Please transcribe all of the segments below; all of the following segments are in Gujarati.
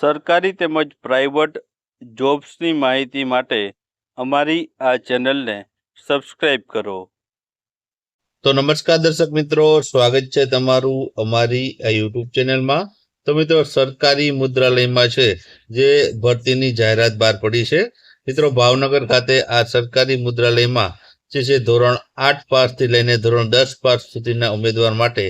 સરકારી તેમજ પ્રાઇવેટ જોબ્સની માહિતી માટે અમારી આ ચેનલને સબસ્ક્રાઈબ કરો. તો નમસ્કાર દર્શક મિત્રો, સ્વાગત છે તમારું અમારી આ યુટ્યુબ ચેનલમાં. તો મિત્રો, સરકારી મુદ્રાલયમાં છે, જે ભરતીની જાહેરાત બહાર પડી છે. મિત્રો, ભાવનગર ખાતે આ સરકારી મુદ્રાલયમાં જે છે ધોરણ આઠ પાસથી લઈને ધોરણ દસ પાસ સુધીના ઉમેદવાર માટે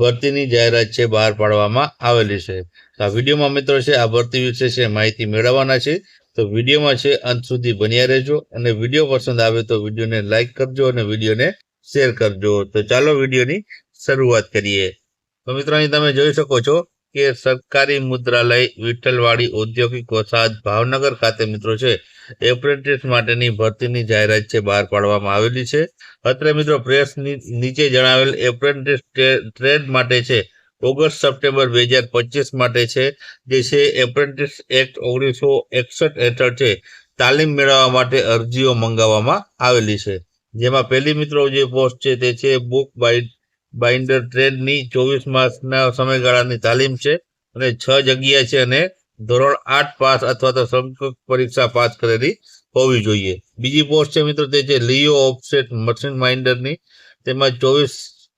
ભરતીની જાહેરાત છે બહાર પાડવામાં આવેલી છે. તો આ વિડીયોમાં મિત્રો છે, આ ભરતી વિશે છે માહિતી મેળવવાના છે. તો વિડીયોમાં છે, અંત સુધી બન્યા રહેજો અને વીડિયો પસંદ આવે તો વિડીયોને લાઇક કરજો અને વિડીયોને શેર કરજો. તો ચાલો વિડીયોની શરૂઆત કરીએ. તો મિત્રો અહીં તમે જોઈ શકો છો કે સરકારી મુદ્રાલય વિઠ્ઠલવાડી ઔદ્યોગિક વસાહત ભાવનગર ખાતે મિત્રો છે, એપ્રેન્ટિસ માટેની ભરતીની જાહેરાત છે, બહાર પાડવામાં આવેલી છે. અત્રે મિત્રો પ્રેસ નીચે જણાવેલ એપ્રેન્ટિસ ટ્રેડ માટે છે, ઓગસ્ટ સપ્ટેમ્બર બે હજાર પચીસ માટે છે, જે છે એપ્રેન્ટિસ એક્ટ ઓગણીસો એકસઠ હેઠળ છે, તાલીમ મેળવવા માટે અરજીઓ મંગાવવામાં આવેલી છે. જેમાં પહેલી મિત્રો જે પોસ્ટ છે તે છે, બુક બાઇન્ડર ટ્રેડની ચોવીસ માસના સમયગાળાની તાલીમ છે અને છ જગ્યા છે અને ધોરણ આઠ પાસ અથવા તો સમકક્ષ પરીક્ષા પાસ કરેલી હોવી જોઈએ. બીજી પોસ્ટ છે મિત્રો તે છે લિયો ઓફસેટ મશીન માઇન્ડરની. તેમાં ચોવીસ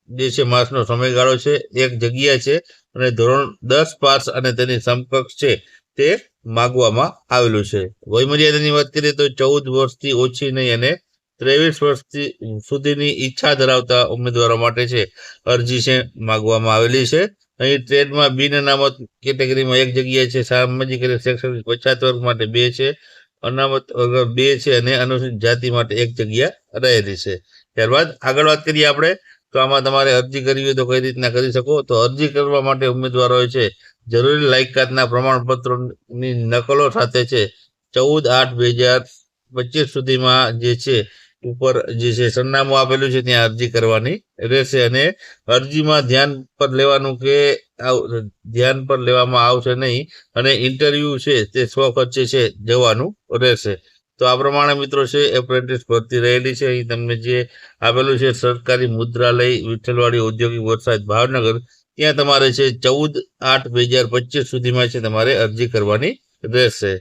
જે છે માસનો સમયગાળો છે, એક જગ્યા છે અને ધોરણ દસ પાસ અને તેની સમકક્ષ છે તે માગવામાં આવેલું છે. વયમર્યાદાની વાત કરીએ તો ચૌદ વર્ષથી ઓછી નહીં અને ત્રેવીસ વર્ષથી સુધીની ઈચ્છા ધરાવતા ઉમેદવારો માટે છે. અરજી છે, માગવામાં આવેલી છે. અહીં ટ્રેડમાં બિન અનામત કેટેગરીમાં એક જગ્યા છે, સામાજિક અને શૈક્ષણિક પછાત વર્ગ માટે બે છે, અનામત વર્ગ બે છે અને અનુસૂચિત જાતિ માટે એક જગ્યા રહેલી છે. ત્યારબાદ આગળ વાત કરીએ આપણે, તો આમાં તમારે અરજી કરવી હોય તો કઈ રીતના કરી શકો? તો અરજી કરવા માટે ઉમેદવારોએ છે, જરૂરી લાયકાતના પ્રમાણપત્રોની નકલો સાથે છે. ચૌદ આઠ બે હજાર પચીસ સુધીમાં જે છે ઉપર જે છે, સરનામું આપેલું છે, ત્યાં અરજી કરવાની રહેશે અને અરજીમાં ધ્યાન પર લેવાનું કે ધ્યાન પર લેવામાં આવશે નહીં અને ઇન્ટરવ્યુ છે, તે સ્વખર્ચે છે, જવાનું રહેશે. તો આ પ્રમાણે મિત્રો છે એપ્રેન્ટિસ ભરતી રહેલી છે. અહીં તમને જે આપેલું છે, સરકારી મુદ્રાલય, વિઠ્ઠલવાડી ઔદ્યોગિક વરસાદ ભાવનગર, ત્યાં તમારે છે, ચૌદ આઠ બે હજાર પચીસ સુધીમાં છે, તમારે અરજી કરવાની રહેશે.